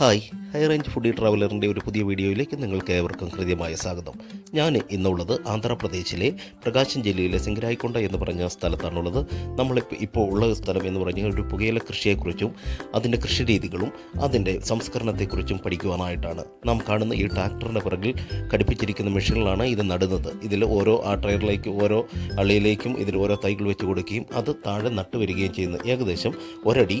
Hi high range foodie ട്രാവലറിന്റെ ഒരു പുതിയ വീഡിയോയിലേക്ക് നിങ്ങൾക്ക് ഏവർക്കും ഹൃദ്യമായ സ്വാഗതം. ഞാൻ ഇന്നുള്ളത് ആന്ധ്രാപ്രദേശിലെ പ്രകാശൻ ജില്ലയിലെ സിംഗരായിക്കൊണ്ട എന്ന് പറഞ്ഞ സ്ഥലത്താണുള്ളത്. നമ്മൾ ഇപ്പോൾ ഉള്ള സ്ഥലം എന്ന് പറഞ്ഞാൽ ഒരു പുകയില കൃഷിയെക്കുറിച്ചും അതിന്റെ കൃഷി രീതികളും അതിന്റെ സംസ്കരണത്തെക്കുറിച്ചും പഠിക്കുവാനായിട്ടാണ്. നാം കാണുന്ന ഈ ട്രാക്ടറിന്റെ പിറകിൽ ഘടിപ്പിച്ചിരിക്കുന്ന മെഷീനിലാണ് ഇത് നടുന്നത്. ഇതിൽ ഓരോ ആ ട്രയറിലേക്കും ഓരോ അള്ളിയിലേക്കും ഇതിൽ ഓരോ തൈകൾ വെച്ച് കൊടുക്കുകയും അത് താഴെ നട്ടുവരികയും ചെയ്യുന്നത് ഏകദേശം ഒരടി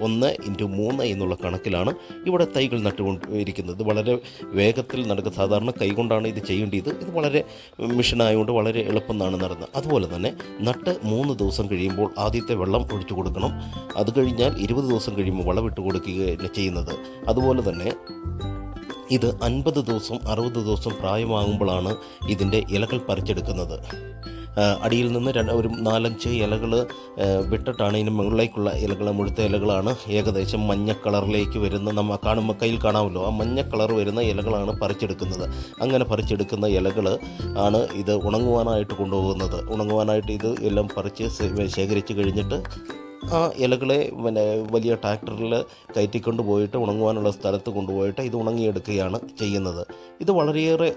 ഒന്ന് ഇന്റു മൂന്ന് എന്നുള്ള കണക്കിലാണ് ഇവിടെ തൈകൾ നട്ടുകൊണ്ടിരിക്കുന്നത്. വളരെ വേഗത്തിൽ നടക്കുക. സാധാരണ കൈകൊണ്ടാണ് ഇത് ചെയ്യേണ്ടത്. ഇത് വളരെ മിഷനായതുകൊണ്ട് വളരെ എളുപ്പം നടന്നത്. അതുപോലെ തന്നെ നട്ട് മൂന്ന് ദിവസം കഴിയുമ്പോൾ ആദ്യത്തെ വെള്ളം ഒഴിച്ചു കൊടുക്കണം. അത് കഴിഞ്ഞാൽ ഇരുപത് ദിവസം കഴിയുമ്പോൾ വളമിട്ട് കൊടുക്കുകയാണ് ചെയ്യുന്നത്. അതുപോലെ തന്നെ ഇത് അൻപത് ദിവസം അറുപത് ദിവസം പ്രായമാകുമ്പോഴാണ് ഇതിന്റെ ഇലകൾ പറിച്ചെടുക്കുന്നത്. അടിയിൽ നിന്ന് രണ്ട് ഒരു നാലഞ്ച് ഇലകൾ വിട്ടിട്ടാണ് ഇതിന് മുകളിലേക്കുള്ള ഇലകൾ മുഴുത്ത ഇലകളാണ് ഏകദേശം മഞ്ഞ കളറിലേക്ക് വരുന്ന നമ്മ കാണുമ്പോൾ കയ്യിൽ കാണാമല്ലോ. ആ മഞ്ഞ കളർ വരുന്ന ഇലകളാണ് പറിച്ചെടുക്കുന്നത്. അങ്ങനെ പറിച്ചെടുക്കുന്ന ഇലകൾ ആണ് ഇത് ഉണങ്ങുവാനായിട്ട് കൊണ്ടുപോകുന്നത്. ഉണങ്ങുവാനായിട്ട് ഇത് എല്ലാം പറിച്ച് ശേഖരിച്ച് കഴിഞ്ഞിട്ട് ആ ഇലകളെ പിന്നെ വലിയ ട്രാക്ടറിൽ കയറ്റിക്കൊണ്ട് പോയിട്ട് ഉണങ്ങുവാനുള്ള സ്ഥലത്ത് കൊണ്ടുപോയിട്ട് ഇത് ഉണങ്ങിയെടുക്കുകയാണ് ചെയ്യുന്നത്. ഇത് വളരെയേറെ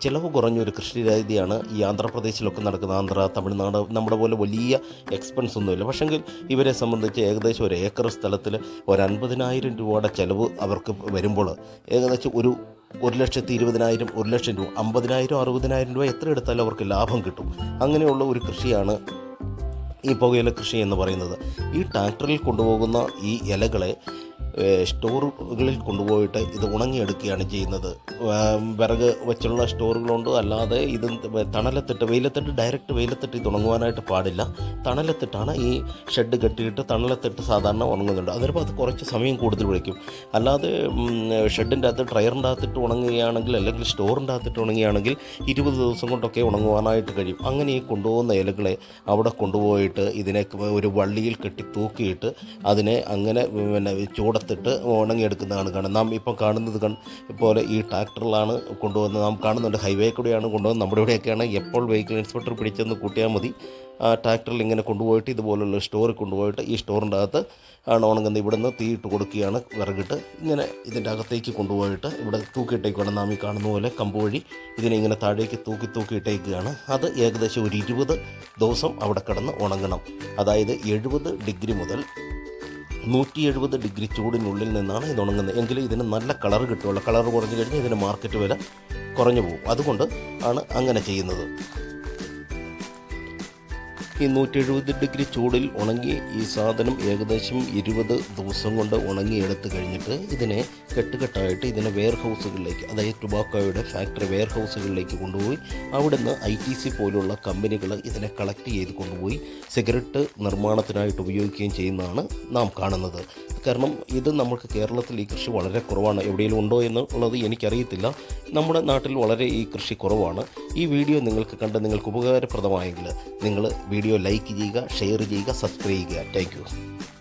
ചിലവ് കുറഞ്ഞൊരു കൃഷി രീതിയാണ് ഈ ആന്ധ്രാപ്രദേശിലൊക്കെ നടക്കുന്ന ആന്ധ്ര തമിഴ്നാട് നമ്മുടെ പോലെ വലിയ എക്സ്പെൻസ് ഒന്നുമില്ല. പക്ഷെങ്കിൽ ഇവരെ സംബന്ധിച്ച് ഏകദേശം ഒരു ഏക്കർ സ്ഥലത്തിൽ ഒരു അൻപതിനായിരം രൂപയുടെ ചിലവ് അവർക്ക് വരുമ്പോൾ ഏകദേശം ഒരു ഒരു ലക്ഷത്തി ഇരുപതിനായിരം ഒരു ലക്ഷം രൂപ അമ്പതിനായിരം അറുപതിനായിരം രൂപ എത്ര എടുത്താലും അവർക്ക് ലാഭം കിട്ടും. അങ്ങനെയുള്ള ഒരു കൃഷിയാണ് ഈ പുകയില കൃഷി എന്ന് പറയുന്നത്. ഈ ട്രാക്ടറിൽ കൊണ്ടുപോകുന്ന ഈ ഇലകളെ സ്റ്റോറുകളിൽ കൊണ്ടുപോയിട്ട് ഇത് ഉണങ്ങിയെടുക്കുകയാണ് ചെയ്യുന്നത്. വിറക് വെച്ചുള്ള സ്റ്റോറുകളുണ്ട്. അല്ലാതെ ഇത് തണലത്തിട്ട് വെയിലത്തിട്ട് ഡയറക്റ്റ് വെയിലത്തിട്ട് ഇത് ഉണങ്ങുവാനായിട്ട് പാടില്ല. തണലത്തിട്ടാണ് ഈ ഷെഡ് കെട്ടിയിട്ട് തണലത്തിട്ട് സാധാരണ ഉണങ്ങുന്നുണ്ട്. അതിപ്പോൾ അത് കുറച്ച് സമയം കൂടുതൽ വിളിക്കും അല്ലാതെ ഷെഡിന്റെ അകത്ത് ഡ്രയറിന്റെ അകത്തിട്ട് ഉണങ്ങുകയാണെങ്കിൽ അല്ലെങ്കിൽ സ്റ്റോറിന്റെ അകത്തിട്ട് ഉണങ്ങുകയാണെങ്കിൽ ഇരുപത് ദിവസം കൊണ്ടൊക്കെ ഉണങ്ങുവാനായിട്ട് കഴിയും. അങ്ങനെ ഈ കൊണ്ടുപോകുന്ന ഇലകളെ അവിടെ കൊണ്ടുപോയിട്ട് ഇതിനെ ഒരു വള്ളിയിൽ കെട്ടി തൂക്കിയിട്ട് അതിനെ അങ്ങനെ പിന്നെ ചൂടത്തിട്ട് ഉണങ്ങിയെടുക്കുന്നതാണ് കാണുന്നത്. നാം ഇപ്പം കാണുന്നത് പോലെ ഈ ട്രാക്ടറിലാണ് കൊണ്ടുവന്നത്. നാം കാണുന്നുണ്ട് ഹൈവേ കൂടെയാണ് കൊണ്ടുവന്നത്. നമ്മുടെ ഇവിടെയൊക്കെയാണ് എപ്പോൾ വെഹിക്കിൾ ഇൻസ്പെക്ടർ പിടിച്ചെന്ന് കൂട്ടിയാൽ മതി. ആ ട്രാക്ടറിൽ ഇങ്ങനെ കൊണ്ടുപോയിട്ട് ഇതുപോലുള്ള സ്റ്റോറിൽ കൊണ്ടുപോയിട്ട് ഈ സ്റ്റോറിന്റെ അകത്ത് ആണ് ഉണങ്ങുന്നത്. ഇവിടെ നിന്ന് തീയിട്ട് കൊടുക്കുകയാണ്. വിറകിട്ട് ഇങ്ങനെ ഇതിന്റെ അകത്തേക്ക് കൊണ്ടുപോയിട്ട് ഇവിടെ തൂക്കിയിട്ടേക്കാണ് നാം ഈ കാണുന്ന പോലെ കമ്പ് വഴി ഇതിനെ ഇങ്ങനെ താഴേക്ക് തൂക്കി തൂക്കിയിട്ടേക്കുകയാണ് അത് ഏകദേശം ഒരു ഇരുപത് ദിവസം അവിടെ കിടന്ന് ഉണങ്ങണം. അതായത് എഴുപത് ഡിഗ്രി മുതൽ നൂറ്റി എഴുപത് ഡിഗ്രി ചൂടിനുള്ളിൽ നിന്നാണ് ഇത് ഉണങ്ങുന്നത്. എങ്കിലും ഇതിന് നല്ല കളർ കിട്ടുകയുള്ളൂ. കളർ കുറഞ്ഞു കഴിഞ്ഞാൽ ഇതിന് മാർക്കറ്റ് വില കുറഞ്ഞു പോകും. അതുകൊണ്ട് ആണ് അങ്ങനെ ചെയ്യുന്നത്. ഈ നൂറ്റി എഴുപത് ഡിഗ്രി ചൂടിൽ ഉണങ്ങി ഈ സാധനം ഏകദേശം ഇരുപത് ദിവസം കൊണ്ട് ഉണങ്ങി എടുത്തു കഴിഞ്ഞിട്ട് ഇതിനെ കെട്ടുകെട്ടായിട്ട് ഇതിനെ വെയർ ഹൗസുകളിലേക്ക് അതായത് ടുബാക്കോയുടെ ഫാക്ടറി വെയർ ഹൗസുകളിലേക്ക് കൊണ്ടുപോയി അവിടുന്ന് ഐ ടി സി പോലുള്ള കമ്പനികൾ ഇതിനെ കളക്ട് ചെയ്ത് കൊണ്ടുപോയി സിഗരറ്റ് നിർമ്മാണത്തിനായിട്ട് ഉപയോഗിക്കുകയും ചെയ്യുന്നതാണ് നാം കാണുന്നത്. കാരണം ഇത് നമുക്ക് കേരളത്തിൽ ഈ കൃഷി വളരെ കുറവാണ്. എവിടെയെങ്കിലും ഉണ്ടോ എന്നുള്ളത് എനിക്കറിയത്തില്ല. നമ്മുടെ നാട്ടിൽ വളരെ ഈ കൃഷി കുറവാണ്. ഈ വീഡിയോ നിങ്ങൾക്ക് കണ്ട് നിങ്ങൾക്ക് ഉപകാരപ്രദമായെങ്കിൽ നിങ്ങൾ വീഡിയോ ലൈക്ക് ചെയ്യുക ഷെയർ ചെയ്യുക സബ്സ്ക്രൈബ് ചെയ്യുക. താങ്ക്